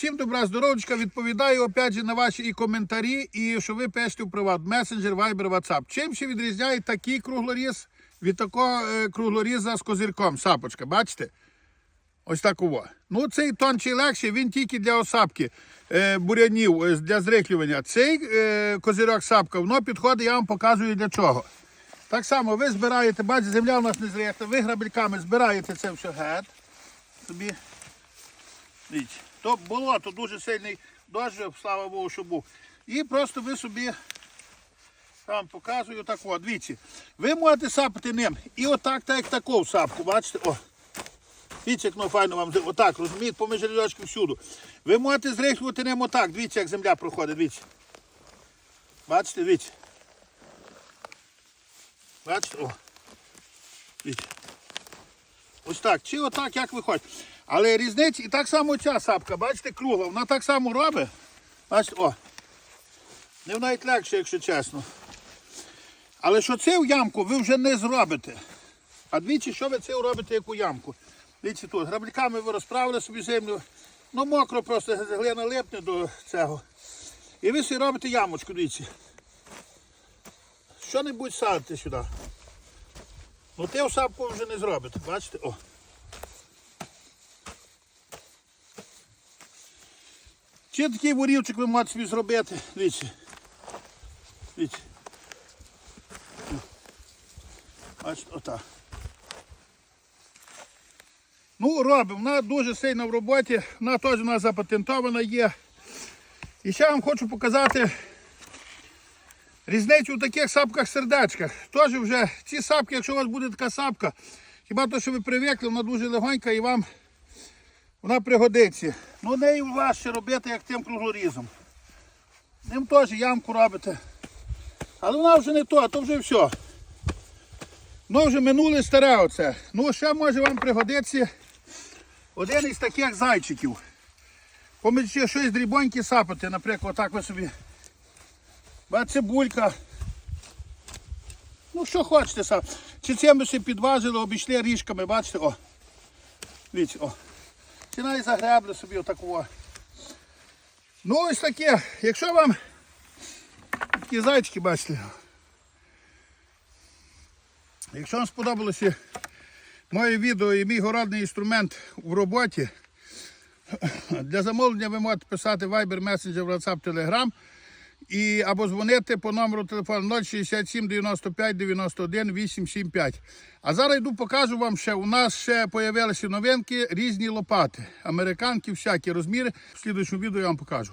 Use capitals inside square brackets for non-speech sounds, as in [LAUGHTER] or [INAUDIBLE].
Всім добра здоров'ячка, відповідаю опять же на ваші і коментарі, і що ви пишете в приват, месенджер, вайбер, ватсап. Чим ще відрізняє такий круглоріз від такого е, круглоріза з козирком, сапочка, бачите? Ось так ово. Ну, цей тончий легший, він тільки для осапки е, бурянів, е, для зриклювання. Цей е, козирок сапка, воно підходить, я вам показую для чого. Так само ви збираєте, бачите, земля у нас не зрихта, ви грабельками збираєте це все гет. Собі. Дивіться. То болото дуже сильний дощ, слава Богу, що був. І просто ви собі я вам показую так от, дивіться. Ви можете сапати ним. І отак, так як таку сапку, бачите? О. Дивіться, як воно файно вам отак, розумієте, поміж рядочки всюди. Ви можете зрихлювати ним отак. Дивіться, як земля проходить, дивіться. Бачите, дивіться. Бачите? О. Дивіться. Ось так. Чи отак, як ви хочете. Але різниця, і так само ця сапка, бачите, кругла, вона так само робить. Бачите, о. Не навіть легше, якщо чесно. Але що в ямку ви вже не зробите. А двічі, що ви це робите, яку ямку? Дивіться тут, грабльками ви розправили собі землю. Ну, мокро просто глина липне до цього. І ви собі робите ямочку, дивіться. Що-небудь садите сюди. Ну те в сапку вже не зробите, бачите? О. Чи такий ворівчик ви можете собі зробити? Дивіться. Дивіться. Бачите, отак. Ну, робимо. Вона дуже сильно в роботі, вона теж у нас запатентована є. І ще вам хочу показати різницю у таких сапках-сердечках. Теж вже ці сапки, якщо у вас буде така сапка, хіба то, що ви привикли, вона дуже легонька і вам вона пригодиться. Ну нею важче робити, як тим круглорізом. Ним теж ямку робите. Але вона вже не то, а то вже все. Ну вже минуле старе оце. Ну ще може вам пригодиться один із таких зайчиків. Поміж ще щось дрібоньке сапати, наприклад, отак ви собі. Бачите, цибулька. Ну що хочете сам. Чи ви ще підважили, обійшли ріжками, бачите, о. Дивіться, о. Чи навіть загребли собі отакого. Ну ось таке, якщо вам такі зайчики, бачите. Якщо вам сподобалося моє відео і мій городний інструмент в роботі, [CLEARS THROAT] для замовлення ви можете писати Viber, Messenger, WhatsApp, Telegram і або дзвонити по номеру телефону 067 95 91 875. А зараз йду покажу вам ще. У нас ще з'явилися новинки, різні лопати. Американки, всякі розміри. В слідчому відео я вам покажу.